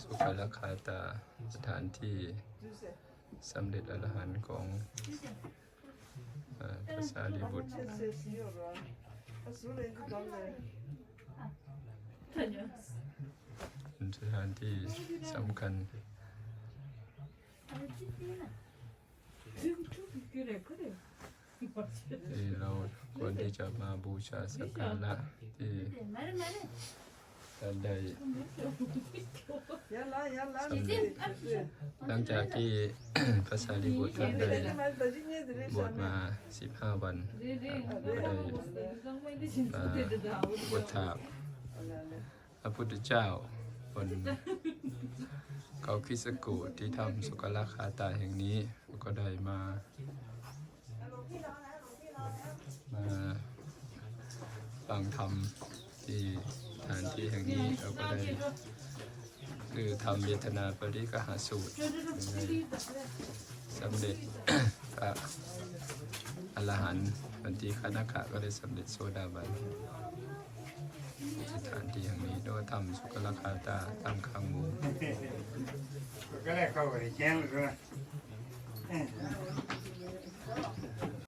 สุขลักขาตาสถานที่สำเร็จอรหันต์ของเอ่อพระสารีบุตรท่านเนี่ยเป็นสถานที่สำคัญ 알지나 คือเด็กก็เด็ก ที่เราควรที่จะมาบูชาสักการะที่ 그래 말은 말해 ท่านได้ Yalla yalla. 이제 깜짝이야 หลังจากที่ พระสารีบุตรท่านได้ Benim elbacın nedir? บวชมา 15 วัน เด็กๆต้องไม่ได้ชินเด็ดดาว บวชถามพระพุทธเจ้าบน เขาคิสกูที่ทำสุกลักขาตาแห่งนี้ก็ได้มา มาฟังธรรมที่สถานที่แห่งนี้เราก็ได้คือทำเวทนาปริกหาสูตรสำเร็จพระอรหันต์บันทีคณกะก็ได้สำเร็จโซดาบัน ติอย่างนี้โดยทำสุขลักขาตาตามข้างหมู ก็ได้เข้าไปแจ้งเลย